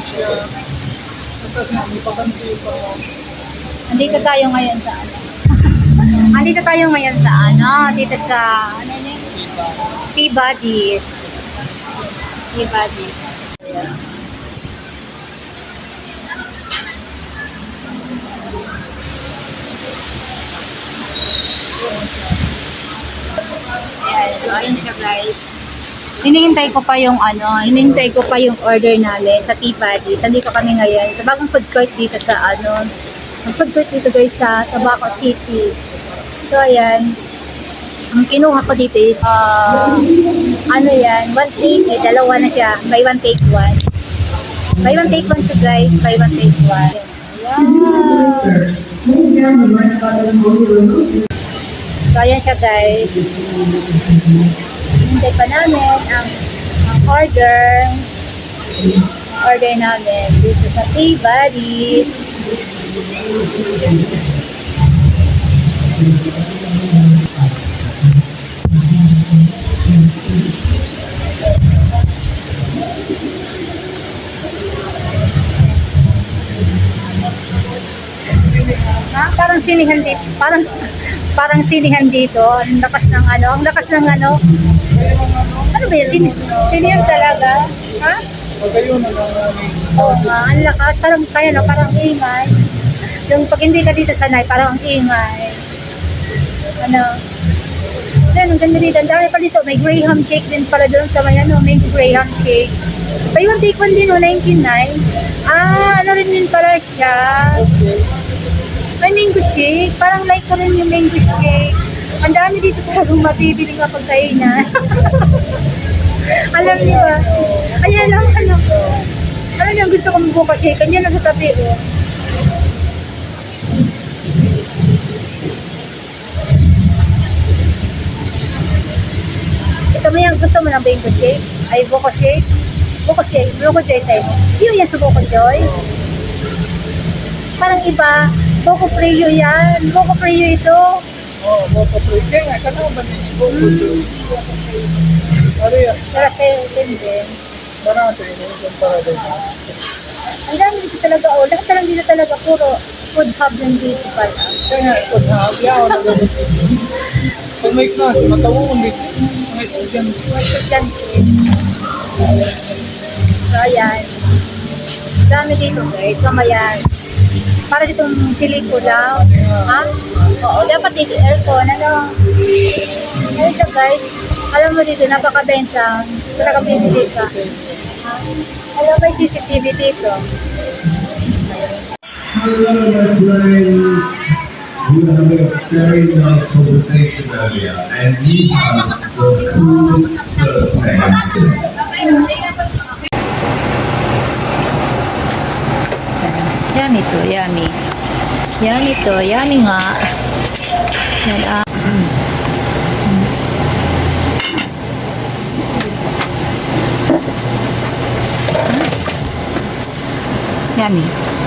siya. Kasi may pakanti pa. Andito tayo ngayon sa ano. Andito tayo ngayon sa ano, dito sa ano yun? Diba? Peabody's. Peabody's. Ayan, so ayun siya guys. Hinihintay ko pa yung ano, hinihintay ko pa yung order namin sa Peabody's. Andito kami ngayon sa bagong food court dito sa ano, ang food court dito guys sa Tabaco City. So ayan, ang kinuha ko dito is, uh, ano yan, 180, dalawa na siya. Buy one, take one. Buy one, take one siya guys. Buy one, take one. Ayan. So, ayan siya guys. Hintay pa namin ang, order. Order namin dito sa Peabody's. Ha? Parang sinihan dito. Parang parang sinihan dito. Ang lakas ng ano, ang lakas ng ano. Ano ba yan? Sin sinihan talaga? Ha? Oo nga, ang lakas. Parang kaya no, parang ingay. Yung pag hindi ka dito sanay, parang ang ingay. Ano? Yan, ang ganda dito. Ang dami pa dito. May Graham shake din pala doon sa may ano, may Graham shake. Buy one take one din, oh, 99. Ah, ano rin din pala siya. Okay. May mango shake. Parang like ko rin yung mango shake. Ang dami dito talagang mabibili kapag kainan. Alam niyo ba? Ayan lang, ano. Alam niyo, gusto kong buka shake. Kanya na sa tabi, oh. Ito mo gusto mo ng mango shake? Ay, buko shake? Buko shake. Buko joy sa'yo. Yung yan sa buko joy. Parang iba. Buko Frio yan. Buko Frio ito. Oh, Boko Free. Kaya nga, kana ba din yung Boko Free? Ano yan? Para sa din. Marami yun. Yung para din. Ang dami dito talaga. Oh, lahat talagang dito talaga. Puro food hub lang dito pala. Kaya nga, kung haagyaw na gano'n Pag may klase, matawon dito. Mga estudyante. Yan. So, ayan. Dami dito guys. Mamaya. Para ditong pelikula. Ha? Oo, dapat dito aircon. Ano? Ano siya guys? Alam mo dito, napakabenta. Talaga bibili ka. Ha? Alam mo, CCTV dito. Hello, my friends. Were having a very nice conversation earlier, and you have the coolest first name. Yummy to, yummy. Yummy to, yummy nga. Yan ah. Yummy.